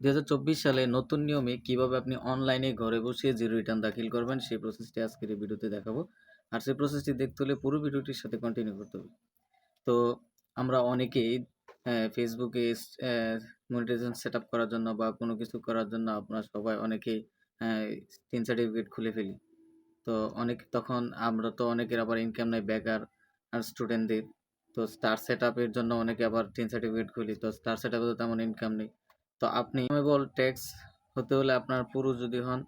২০২৪ সালে নতুন নিয়মে কীভাবে আপনি অনলাইনে ঘরে বসে জিরো রিটার্ন দাখিল করবেন, সেই প্রসেসটি আজকের এই ভিডিওতে দেখাবো। আর সেই প্রসেসটি দেখতে হলে পুরো ভিডিওটির সাথে কন্টিনিউ করতে হবে। তো আমরা অনেকেই অ্যা মনিটাইজেশন সেটআপ করার জন্য বা কোনো কিছু করার জন্য আপনারা সবাই অনেকেই টিন সার্টিফিকেট খুলে ফেলি। তো অনেক, তখন আমরা তো অনেকের আবার ইনকাম নাই বেকার আর স্টুডেন্টদের। তো স্টার সেটআপের জন্য অনেকে আবার টিন সার্টিফিকেট খুলি। তো স্টার সেটআপে তো তেমন ইনকাম নেই। তো আপনি রিজনেবল ট্যাক্স হতে হলে আপনার পুরুষ যদি হন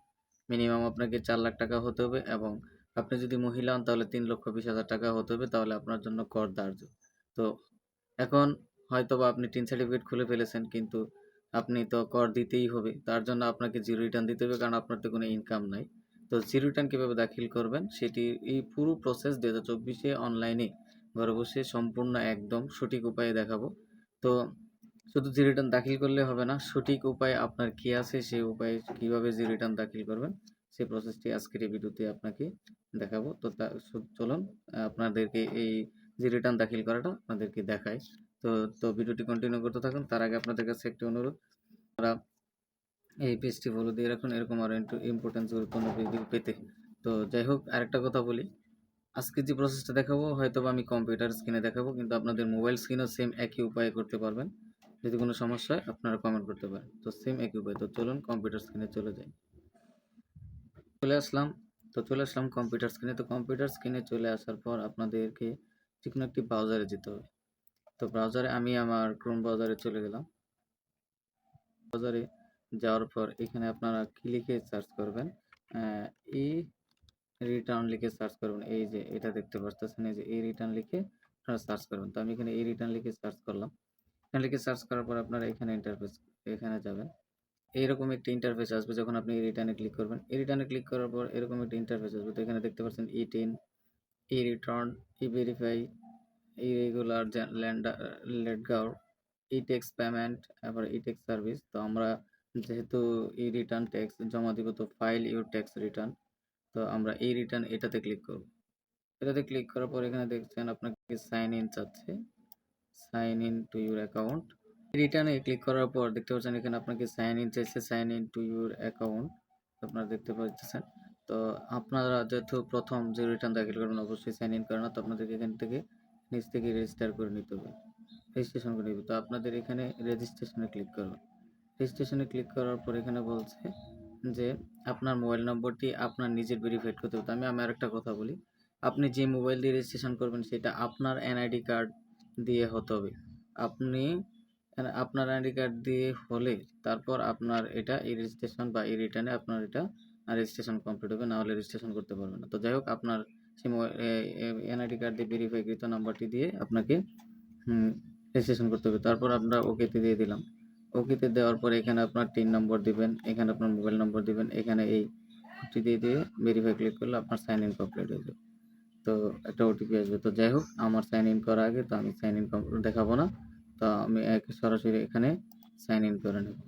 মিনিমাম আপনাকে চার লাখ টাকা হতে হবে এবং আপনি যদি মহিলা হন তাহলে ৩,২০,০০০ টাকা হতে হবে তাহলে আপনার জন্য কর ধার্য। তো এখন হয়তো বা আপনি টিন সার্টিফিকেট খুলে ফেলেছেন কিন্তু আপনি তো কর দিতেই হবে। তার জন্য আপনাকে জিরো রিটার্ন দিতে হবে কারণ আপনার তো কোনো ইনকাম নাই। তো জিরো রিটার্ন কীভাবে দাখিল করবেন সেটি এই পুরো প্রসেস ২০২৪ এ অনলাইনে ঘরে বসে সম্পূর্ণ একদম সঠিক উপায়ে দেখাবো। তো শুধু জিরো রিটার্ন দাখিল করলে হবে না, সঠিক উপায় আপনার কি আছে সেই উপায়ে কীভাবে জিরো রিটার্ন দাখিল করবেন সেই প্রসেসটি আজকের এই ভিডিওতে আপনাকে দেখাবো। তো চলুন আপনাদেরকে এই জিরো রিটার্ন দাখিল করাটা আপনাদেরকে দেখাই। তো তো ভিডিওটি কন্টিনিউ করতে থাকুন। তার আগে আপনাদের কাছে একটি অনুরোধ আপনারা এই পেজটি ফলো দিয়ে রাখুন এরকম আরও ইম্পোর্টেন্স গুরুত্বপূর্ণ ভিডিও পেতে। তো যাই হোক আরেকটা কথা বলি। আজকে যে প্রসেসটা দেখাবো হয়তোবা আমি কম্পিউটার স্ক্রিনে দেখাবো কিন্তু আপনাদের মোবাইল স্ক্রিনেও সেম একই উপায়ে করতে পারবেন। যদি কোনো সমস্যা হয়, আপনারা কমেন্ট করতে পারেন। তো সেম একই উপায়। তো চলুন কম্পিউটার স্ক্রিনে চলে যাই। চলে আসলাম। তো চলে আসলাম কম্পিউটার স্ক্রিনে। তো কম্পিউটার স্ক্রিনে চলে আসার পর আপনাদেরকে যে কোনো একটি ব্রাউজারে যেতে হবে। তো ব্রাউজারে আমি আমার ক্রোম ব্রাউজারে চলে গেলাম। ব্রাউজারে যাওয়ার পর এখানে আপনারা কি লিখে সার্চ করবেন? ই রিটার্ন লিখে সার্চ করবেন। এই যে এটা দেখতে পারতেছেন এই যে এই রিটার্ন লিখে আপনারা সার্চ করবেন। তো আমি এখানে এই রিটার্ন লিখে সার্চ করলাম। এখানে লিখে সার্চ করার পর আপনারা এখানে ইন্টারফেস এখানে যাবেন। এইরকম একটি ইন্টারফেস আসবে যখন আপনি ই রিটার্ন ক্লিক করবেন। ই রিটার্ন ক্লিক করার পর এরকম একটি ইন্টারফেস আসবে। তো এখানে দেখতে পাচ্ছেন ই10, e return, e verify, e regular জা ল্যান্ডা লেটগার, ই ট্যাক্স পেমেন্ট, আবার ই ট্যাক্স সার্ভিস। তো আমরা যেহেতু ই রিটার্ন ট্যাক্স জমা দিব তো ফাইল ইউর ট্যাক্স রিটার্ন। তো আমরা ই রিটার্ন এটাতে ক্লিক করব। এটাতে ক্লিক করার পর এখানে দেখছেন আপনাকে সাইন ইন চাচ্ছে। Sign in to your account. রিটার্নে click করার পর দেখতে পাচ্ছেন এখানে আপনাকে সাইন ইন চাইছে sign in to your account. আপনারা দেখতে পাচ্ছেন। তো আপনারা যেহেতু প্রথম যে রিটার্ন দাখিল করবেন, অবশ্যই সাইন ইন করেন তো আপনাদেরকে এখান থেকে নিচ থেকে রেজিস্টার করে নিতে হবে। রেজিস্ট্রেশন করে নিবে। তো আপনাদের এখানে রেজিস্ট্রেশনে ক্লিক করবেন। রেজিস্ট্রেশনে ক্লিক করার পর এখানে বলছে যে, আপনার মোবাইল নম্বরটি আপনার নিজের ভেরিফাইড করতে হবে। আমি আমি আরেকটা কথা বলি। আপনি যে মোবাইল দিয়ে রেজিস্ট্রেশন করবেন, সেটা আপনার এনআইডি কার্ড দিয়ে হতে হবে। আপনি আপনার আইডি কার্ড দিয়ে হলে তারপর আপনার এটা ই রেজিস্ট্রেশন বা ই রিটার্নে আপনার এটা রেজিস্ট্রেশন কমপ্লিট হবে। না হলে রেজিস্ট্রেশন করতে পারবেন না। তো যাই হোক আপনার সিম এনআইডি কার্ড দিয়ে ভেরিফাইকৃত নাম্বারটি দিয়ে আপনাকে রেজিস্ট্রেশন করতে হবে। তারপর আমরা ওকেতে দিয়ে দিলাম। ওকেতে দেওয়ার পর এখানে আপনার টিন নম্বর দিবেন, এখানে আপনার মোবাইল নম্বর দিবেন, এখানে এই দিয়ে দিয়ে ভেরিফাই ক্লিক করলে আপনার সাইন ইন কমপ্লিট হয়ে যাবে। তো একটা ওটিপি আসবে। তো যাই হোক আমার সাইন ইন করার আগে তো আমি সাইন ইন দেখাবো না। তো আমি সরাসরি এখানে সাইন ইন করে নেব।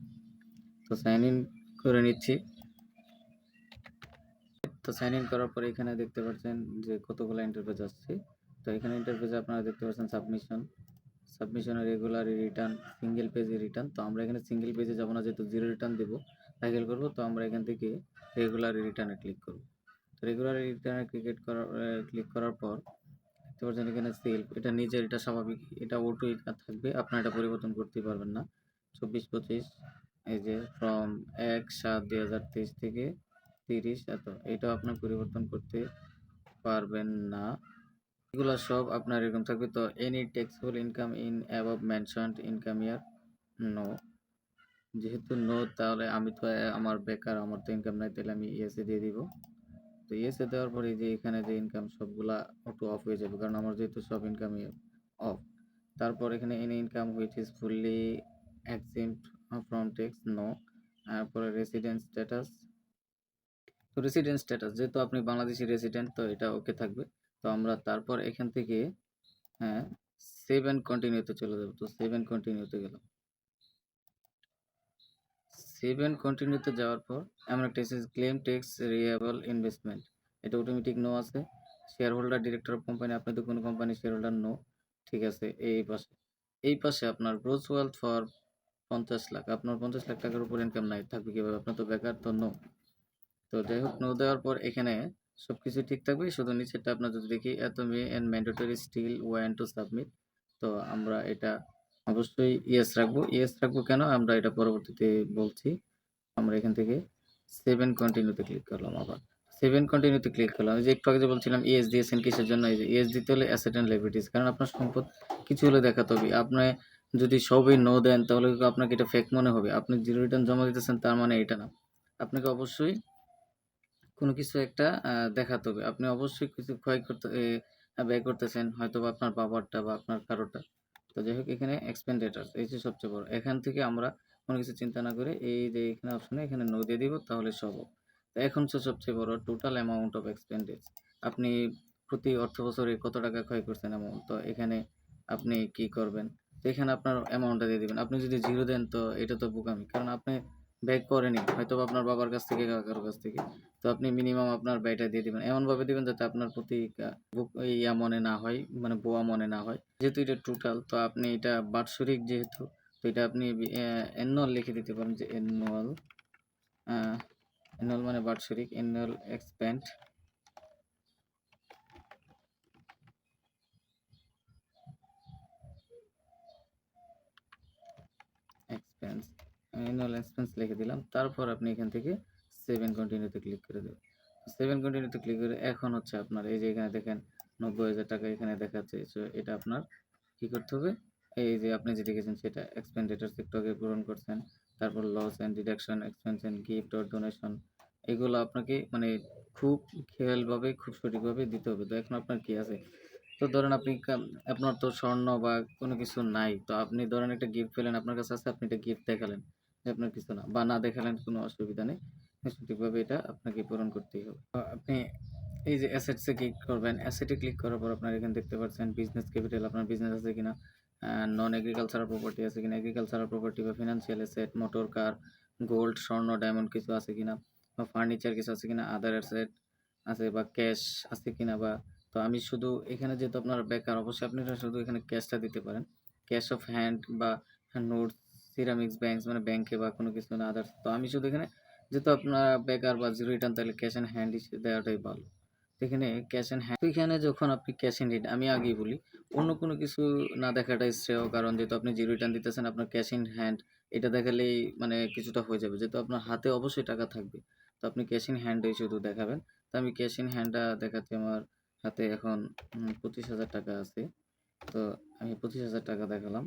তো সাইন ইন করে নিচ্ছি। তো সাইন ইন করার পর এখানে দেখতে পাচ্ছেন যে কতগুলো ইন্টারফেস আসছে। তো এখানে ইন্টারফেসে আপনারা দেখতে পাচ্ছেন submission, submission regular return, single পেজে রিটার্ন। তো আমরা এখানে সিঙ্গেল পেজে যাব না যেহেতু জিরো রিটার্ন দেবো দাখিল করব তো আমরা এখান থেকে রেগুলার রিটার্নে ক্লিক করব। রেগুলার রিটার্নে ক্রিকেট করার ক্লিক করার পর দেখতে পাচ্ছেন এখানে সেলফ এটা নিজের, এটা স্বাভাবিক, এটা অটো থাকবে, আপনার এটা পরিবর্তন করতে পারবেন না। ২৪-২৫ এই যে ফ্রম ১-৭-২০২৩ থেকে ৩০ এত, এটাও আপনার পরিবর্তন করতে পারবেন না। এগুলো সব আপনার এরকম থাকবে। তো any taxable income in above mentioned income year no. যেহেতু নো তাহলে আমি তো আমার বেকার, আমার তো ইনকাম নাই, তাহলে আমি ইয়েসে দিয়ে দিব। তো ইয়েস দেওয়ার পরে যে এখানে যে ইনকাম সবগুলা অটো অফ হয়ে যাবে, কারণ আমার যেহেতু সব ইনকামই অফ। তারপর এখানে any income which is fully exempt from tax no. তারপরে রেসিডেন্ট স্ট্যাটাস তো রেসিডেন্ট স্ট্যাটাস যেহেতু আপনি বাংলাদেশি রেসিডেন্ট তো এটা ওকে থাকবে। তো আমরা তারপর এখান থেকে হ্যাঁ সেভ এন্ড কন্টিনিউ তে চলে যাব তো সেভ এন্ড কন্টিনিউ তে গেলাম। সেভ কন্টিনিউতে যাওয়ার পর এমন একটা এসেছে ক্লেম ট্যাক্স রিয়েবল ইনভেস্টমেন্ট। এটা অটোমেটিক নো আছে। Share holder director of company আপনি তো কোনো কোম্পানি শেয়ার হোল্ডার নো। ঠিক আছে, এই পাশে। এই পাশে আপনার গ্রোস ওয়েলথ ফর পঞ্চাশ লাখ আপনার পঞ্চাশ লাখ টাকার উপর ইনকাম নাই, থাকবে কীভাবে আপনার তো বেকার, তো নো তো যাই হোক নো দেওয়ার পর এখানে সব কিছু ঠিক থাকবে শুধু নিচেরটা আপনার যদি দেখি, এত may and mandatory still want to submit তো আমরা এটা অবশ্যই ইয়েস রাখব। ইয়েস রাখব কেন? আমরা এটা পরবর্তীতে বলছি। আমরা এখান থেকে সেভেন কন্টিনিউতে ক্লিক করলাম আবার। সেভেন কন্টিনিউতে ক্লিক করলাম। যে একটু আগে যে বলছিলাম ইএস দিয়েছেন কিসের জন্য, এই যে ইএস দিতে হলে অ্যাসেট অ্যান্ড লাইবিলিটিস কারণ আপনার সম্পদ কিছু হলে দেখাতে হবে আপনি যদি সবই নো দেন, তাহলে আপনাকে এটা ফেক মনে হবে। আপনি জিরো রিটার্ন জমা দিতেছেন, তার মানে এটা না। আপনাকে অবশ্যই কোনো কিছু একটা দেখাতে হবে আপনি অবশ্যই কিছু ক্ষয় করতে ব্যয় করতেছেন হয়তো বা আপনার বাবারটা বা আপনার কারোটা তো যাই হোক, এখানে এক্সপেন্ডেটার এই যে সবচেয়ে বড়। এখান থেকে আমরা কোনো কিছু চিন্তা না করে এই যে এখানে অপশানে এখানে নো দিয়ে দিব, তাহলে সব। তো এখন হচ্ছে সবচেয়ে বড় টোটাল অ্যামাউন্ট অফ এক্সপেন্ডেজ আপনি প্রতি অর্থ বছরে কত টাকা ক্ষয় করছেন অ্যামাউন্ট তো এখানে আপনি কি করবেন? তো এখানে আপনার অ্যামাউন্টটা দিয়ে দেবেন। আপনি যদি জিরো দেন, তো এটা তো বোকামি। কারণ আপনি ব্যয় করেনি হয়তো আপনার বাবার কাছ থেকে, কাকার কাছ থেকে। তো আপনি মিনিমাম আপনার ব্যয়টা দিয়ে দিবেন। এমনভাবে দিবেন যাতে আপনার প্রতি ইয়া মনে না হয় মানে বোয়া মনে না হয়। যেহেতু এটা টোটাল তো আপনি এটা বাৎসরিক যেহেতু, তো এটা আপনি অ্যানুয়াল লিখে দিতে পারেন যে অ্যানুয়াল অ্যানুয়াল মানে বাৎসরিক annual expend expense annual expense লিখে দিলাম। তারপর আপনি এখান থেকে সেভেন কন্টিনিউতে ক্লিক করে দেবেন। সেভেন কন্টিনিউতে ক্লিক করে এখন হচ্ছে আপনার এই যে এখানে দেখেন নব্বই হাজার টাকা এখানে দেখাচ্ছে। তো এটা আপনার কি করতে হবে? এই যে আপনি যে দেখেছেন সেটা এক্সপেন্ডিচার সেক্টরকে পূরণ করছেন। তারপর loss and deduction expense and gift or donation এগুলো আপনাকে মানে খুব খেয়ালভাবে, খুব সঠিকভাবে দিতে হবে। তো এখন আপনার কি আছে? তো ধরেন আপনি আপনার তো স্বর্ণ বা কোনো কিছু নাই। তো আপনি ধরেন একটা গিফট পেলেন, আপনার কাছে আছে, আপনি একটা গিফট দেখালেন। আপনার কিছু না, বা না দেখালেন কোনো অসুবিধা নেই। সঠিকভাবে এটা আপনাকে পূরণ করতেই হবে। আপনি এই যে অ্যাসেটসে ক্লিক করবেন অ্যাসেটে ক্লিক করার পর আপনার এখানে দেখতে পাচ্ছেন বিজনেস ক্যাপিটাল আপনার বিজনেস আছে কিনা নন এগ্রিকালচারাল প্রপার্টি আছে কিনা এগ্রিকালচারাল প্রপার্টি বা financial asset motor car gold স্বর্ণ ডায়মন্ড কিছু আছে কিনা, বা ফার্নিচার কিছু আছে কিনা আদার অ্যাসেট আছে বা ক্যাশ আছে কিনা বা, তো আমি শুধু এখানে যেহেতু আপনার বেকার, অবশ্যই আপনি শুধু এখানে ক্যাশটা দিতে পারেন। ক্যাশ অফ হ্যান্ড বা নোটস সিরামিক্স ব্যাংকস মানে ব্যাংকে বা কোনো কিছু না আদার্স তো আমি শুধু এখানে যেহেতু আপনার বেকার বা জিরো রিটার্ন তাহলে ক্যাশ অ্যান্ড হ্যান্ড দেওয়াটাই ভালো। এখানে ক্যাশ অ্যান্ড হ্যান্ড এখানে যখন আপনি ক্যাশ ইন হ্যান্ড আমি আগেই বলি, অন্য কোনো কিছু না দেখাটাই শ্রেয়, কারণ যেহেতু আপনি জিরো রিটার্ন দিতেছেন, আপনার ক্যাশ ইন হ্যান্ড এটা দেখালেই মানে কিছুটা হয়ে যাবে। যেহেতু আপনার হাতে অবশ্যই টাকা থাকবে, তো আপনি ক্যাশ ইন হ্যান্ডই শুধু দেখাবেন। তো আমি ক্যাশ ইন হ্যান্ডটা দেখাতে আমার হাতে এখন পঁচিশ হাজার টাকা আছে। তো আমি পঁচিশ হাজার টাকা দেখালাম।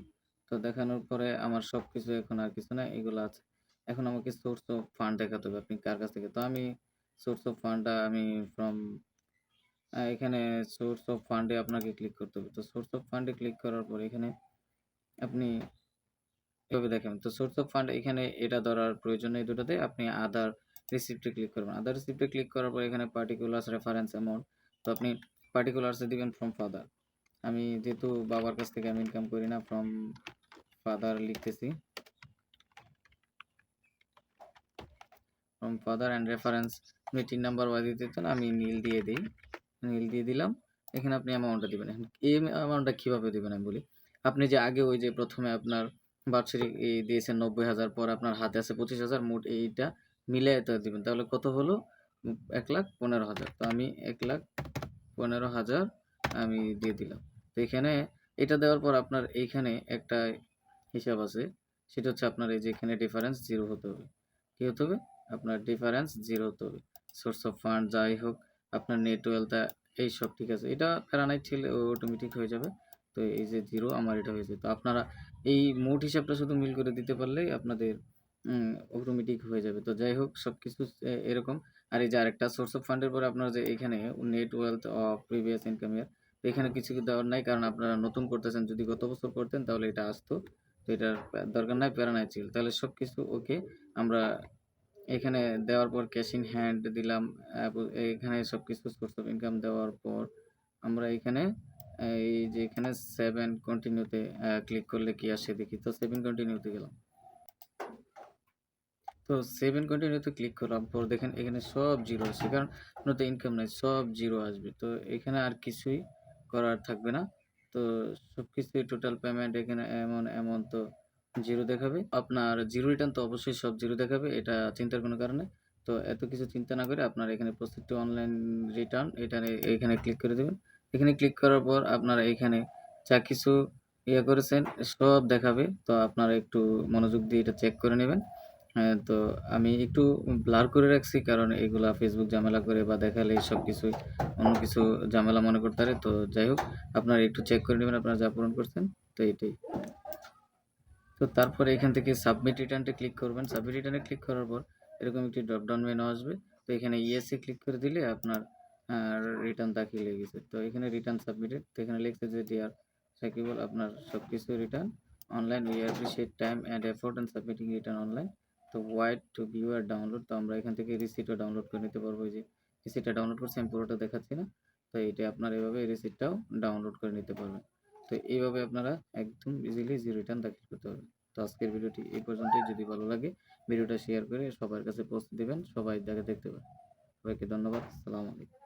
তো দেখানোর পরে আমার সব কিছু এখন আর কিছু না, এগুলো আছে। এখন আমাকে সোর্স অফ ফান্ড দেখাতে হবে, আপনি কার কাছ থেকে? তো আমি সোর্স অফ ফান্ডটা আমি ফ্রম এখানে সোর্স অফ ফান্ডে আপনাকে ক্লিক করতে হবে। তো সোর্স অফ ফান্ডে ক্লিক করার পর এখানে আপনি এভাবে দেখেন, তো সোর্স অফ ফান্ড এখানে এটা ধরার প্রয়োজন নেই দুটোতে, আপনি আদার রিসিপ্টে ক্লিক করবেন। আদার রিসিপ্টে ক্লিক করার পর এখানে পার্টিকুলার্স রেফারেন্স অ্যামাউন্ট তো আপনি পার্টিকুলার্সে দিবেন ফ্রম ফাদার আমি যেহেতু বাবার কাছ থেকে আমি ইনকাম করি না ফ্রম ফাদার লিখতেছি। ফ্রম ফাদার অ্যান্ড রেফারেন্স আপনি তিন নাম্বার ওয়াই দিতে চান, আমি নীল দিয়ে দিই। নীল দিয়ে দিলাম। এখানে আপনি অ্যামাউন্টটা দিবেন। এখন এই অ্যামাউন্টটা কীভাবে দিবেন আমি বলি? আপনি যে আগে ওই যে প্রথমে আপনার বার্ষিক এই দিয়েছেন নব্বই হাজার, পর আপনার হাতে আছে পঁচিশ হাজার, মোট এইটা মিলে দিবেন। তাহলে কত হলো? এক লাখ পনেরো হাজার। তো আমি এক লাখ পনেরো হাজার আমি দিয়ে দিলাম। তো এখানে এটা দেওয়ার পর আপনার এইখানে একটা হিসাব আছে। সেটা হচ্ছে আপনার এই যে এখানে ডিফারেন্স জিরো হতে হবে। কী হতে হবে? আপনার ডিফারেন্স জিরো হতে হবে। সোর্স অফ ফান্ড যাই হোক, আপনার নেট ওয়েলথা এই সব ঠিক আছে। এটা প্যারানাইট ছিল অটোমেটিক হয়ে যাবে। তো এই যে জিরো আমার এটা হয়েছে। তো আপনারা এই মোট হিসাবটা শুধু মিল করে দিতে পারলেই আপনাদের অটোমেটিক হয়ে যাবে। তো যাই হোক সব কিছু এরকম। আর এই যে আরেকটা সোর্স অফ ফান্ডের পরে আপনার যে এখানে net wealth of previous income year এখানে কিছু দেওয়ার নাই, কারণ আপনারা নতুন করতেছেন, যদি গত বছর করতেন তাহলে এটা আসতো। তো এটার দরকার নাই প্যারানাই ছিল। তাহলে সব কিছু ওকে, আমরা এখানে দেওয়ার পর ক্যাশ ইন হ্যান্ড দিলাম এখানে সব কিছু সোর্স অফ ইনকাম দেওয়ার পর আমরা এখানে, এই যে এখানে সেভেন কন্টিনিউতে ক্লিক করলে কি আসে দেখি। তো সেভেন কন্টিনিউতে গেলাম। তো সেভেন কন্টিনিউতে ক্লিক করার পর দেখেন এখানে সব জিরো আসছে কারণ তো ইনকাম নাই, সব জিরো আসবে। তো এখানে আর কিছুই করার থাকবে না তো সব কিছুই টোটাল পেমেন্ট এখানে এমন এমন তো জিরো দেখাবে। আপনার জিরো রিটার্ন তো অবশ্যই সব জিরো দেখাবে। এটা চিন্তার কোনো কারণে তো এত কিছু চিন্তা না করে আপনার এখানে প্রস্তুতি অনলাইন রিটার্ন এটানে, এখানে ক্লিক করে দেবেন এখানে ক্লিক করার পর আপনারা এখানে যা কিছু ইয়ে করেছেন সব দেখাবে। তো আপনারা একটু মনোযোগ দিয়ে এটা চেক করে নিবেন। হ্যাঁ, তো আমি একটু ব্লার করে রাখছি কারণ এগুলা ফেসবুক ঝামেলা করে বা দেখালে সবকিছুই অন্য কিছু ঝামেলা মনে করতে পারে। তো যাই হোক আপনারা একটু চেক করে নেবেন আপনারা যা পূরণ করছেন। তো এইটাই। তো তারপরে এখান থেকে সাবমিট রিটার্নটা ক্লিক করবেন। সাবমিট রিটার্নে ক্লিক করার পর এরকম একটি ড্রপ ডাউন মেনু আসবে। তো এখানে ইয়েস এ ক্লিক করে দিলে আপনার রিটার্ন দাখিল হয়ে গেছে। তো এখানে রিটার্ন সাবমিটেড। তো এখানে লিখছে যে ডিয়ার সাকিবুল আপনার সবকিছু return online we appreciate time and effort and submitting return online. তো wait to view or download. তো আমরা এখান থেকে রিসিটও ডাউনলোড করে নিতে পারব। যে রিসিটটা ডাউনলোড করছি, আমি পুরোটা দেখাচ্ছি না। তো এটা আপনারা এভাবে রিসিটটাও ডাউনলোড করে নিতে পারবেন। তো এইভাবে আপনারা একদম ইজিলি জিরো রিটার্ন দাখিল করতে পারবেন। তো আজকের ভিডিওটি এই পর্যন্তই। যদি ভালো লাগে, ভিডিওটা শেয়ার করে সবার কাছে পৌঁছে দেবেন সবাই দেখে দেখতে পারেন সবাইকে ধন্যবাদ। সালাম আলাইকুম।